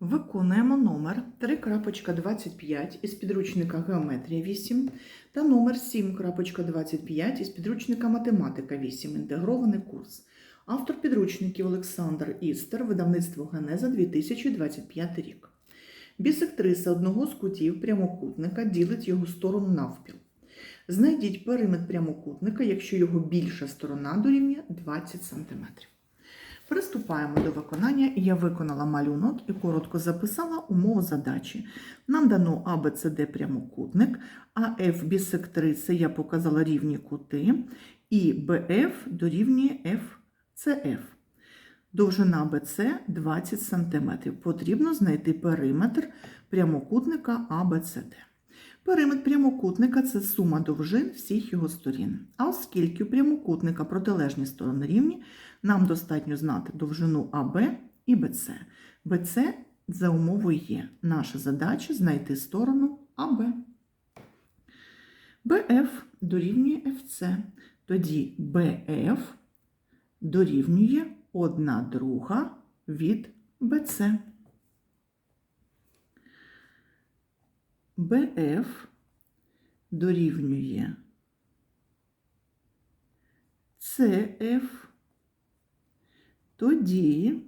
Виконуємо номер 3.25 із підручника Геометрія 8 та номер 7.25 із підручника Математика 8. Інтегрований курс. Автор підручників Олександр Істер, видавництво Генеза 2025 рік. Бісектриса одного з кутів прямокутника ділить його сторону навпіл. Знайдіть периметр прямокутника, якщо його більша сторона дорівнює 20 см. Приступаємо до виконання. Я виконала малюнок і коротко записала умову задачі. Нам дано ABCD прямокутник, а F бісектриси я показала рівні кути, і BF дорівнює FCF. Довжина BC 20 см. Потрібно знайти периметр прямокутника ABCD. Периметр прямокутника це сума довжин всіх його сторін. А оскільки у прямокутника протилежні сторони рівні, нам достатньо знати довжину АБ і БЦ. БЦ за умовою є. Наша задача знайти сторону АБ. БФ дорівнює ФЦ. Тоді БФ дорівнює 1 друга від БЦ. БФ дорівнює ЦФ, тоді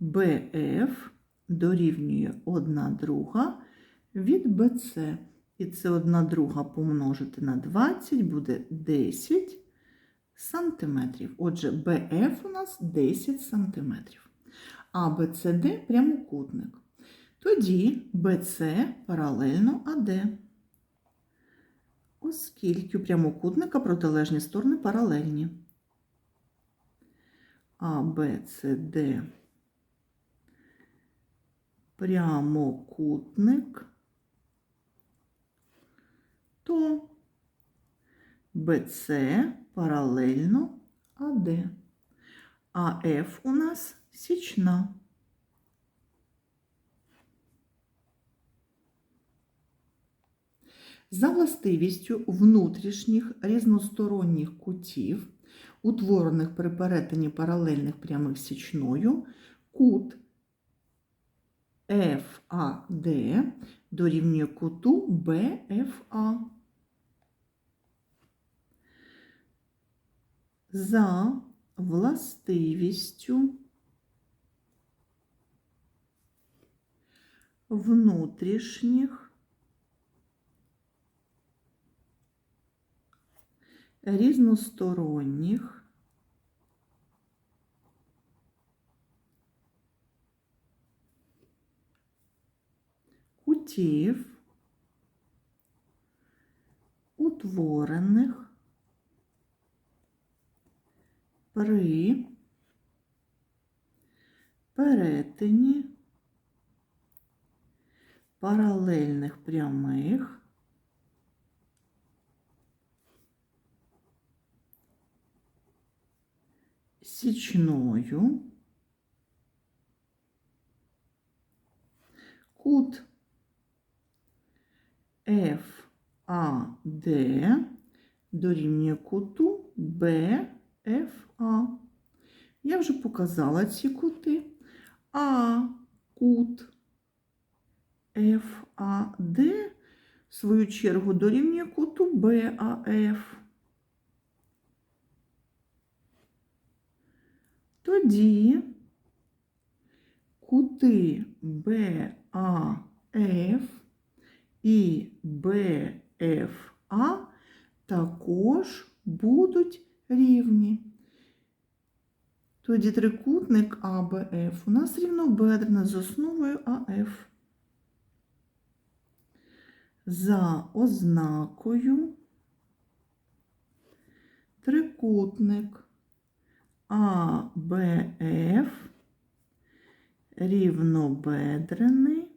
БФ дорівнює 1 друга від БЦ. І це 1 друга помножити на 20 буде 10 сантиметрів. Отже, БФ у нас 10 сантиметрів. А БЦД прямокутник. Тоді БЦ паралельно АД. Оскільки у прямокутника протилежні сторони паралельні. АБЦД прямокутник, то БЦ паралельно АД. А Ф у нас січна. За властивістю внутрішніх різносторонніх кутів, утворених при перетині паралельних прямих січною, кут FAD дорівнює куту BFA. За властивістю внутрішніх різносторонніх. Кутів, утворених. При. Перетині. Паралельних прямих січною кут FAD дорівнює куту BFA. Я вже показала ці кути, а кут FAD в свою чергу дорівнює куту BAF. Тоді кути BAF і BFA також будуть рівні. Тоді трикутник АБФ у нас рівнобедрений з основою АФ. За ознакою трикутник АБФ рівнобедрений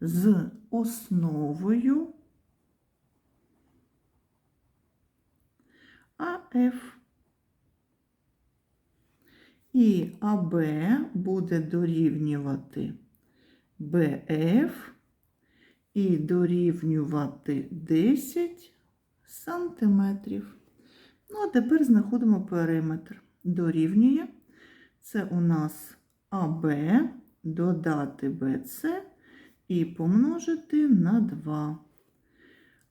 з основою АФ. І АБ буде дорівнювати БФ і дорівнювати 10 сантиметрів. Ну, а тепер знаходимо периметр. Дорівнює Це у нас АБ додати БЦ і помножити на 2.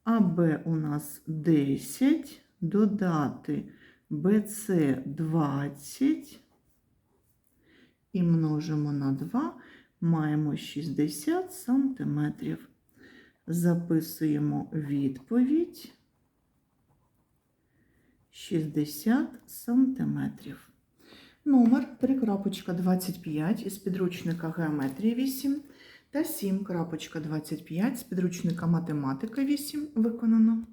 АБ у нас 10, додати БЦ 20 і множимо на 2, маємо 60 сантиметрів. Записуємо відповідь 60 сантиметрів. Номер 3.25 із підручника Геометрія 8 та 7.25 з підручника Математика 8 виконано.